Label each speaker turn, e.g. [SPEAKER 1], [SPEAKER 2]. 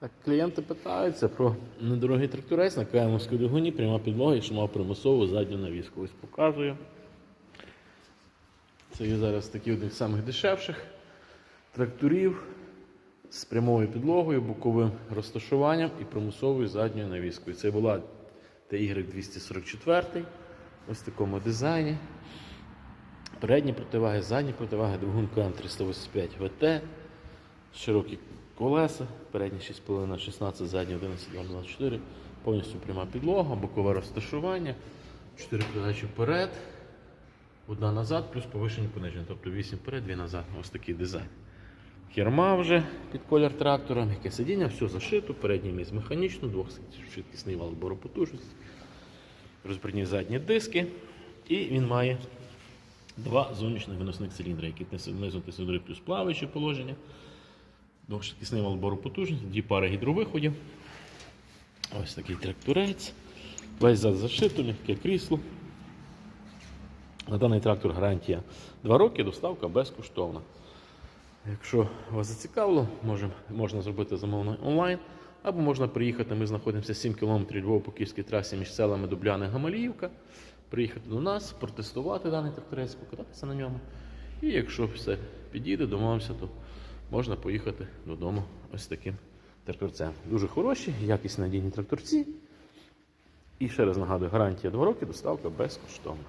[SPEAKER 1] Так, клієнти питаються про недорогий тракторець на Каємовській двигуні, пряма підлога, якщо мав примусову задню навіску. Ось показую. Це є зараз такий один з самих дешевших тракторів з прямою підлогою, боковим розташуванням і примусовою задньою навіскою. Це була TY244 ось в такому дизайні. Передні противаги, задні противаги, двигун КМ385 ВТ, широкі колеса, передні 6,5 16, задні 11 24, повністю пряма підлога, бокове розташування, 4 передачі вперед, одна назад, плюс повишені пониження, тобто 8 вперед, 2 назад. Ось такий дизайн. Керма вже під колір трактора, м'яке сидіння, все зашито, передній міст механічно, двохшвидкісний вал збору потужності, розбірні задні диски, і він має два зовнішніх виносних циліндри, які знизу циліндри плюс плаваюче положення, двохшвидкісний вал збору потужності, дві пари гідровиходів. Ось такий тракторець. Весь зад зашито, м'яке крісло. На даний трактор гарантія 2 роки, доставка безкоштовна. Якщо вас зацікавило, може, можна зробити замовлення онлайн, або можна приїхати. Ми знаходимося 7 км Львова по Київській трасі між селами Дубляни Гамаліївка. Приїхати до нас, протестувати даний тракторець, покататися на ньому. І якщо все підійде, домовимося, то можна поїхати додому ось таким тракторцем. Дуже хороші, якісні надійні тракторці. І ще раз нагадую, гарантія 2 роки, доставка безкоштовна.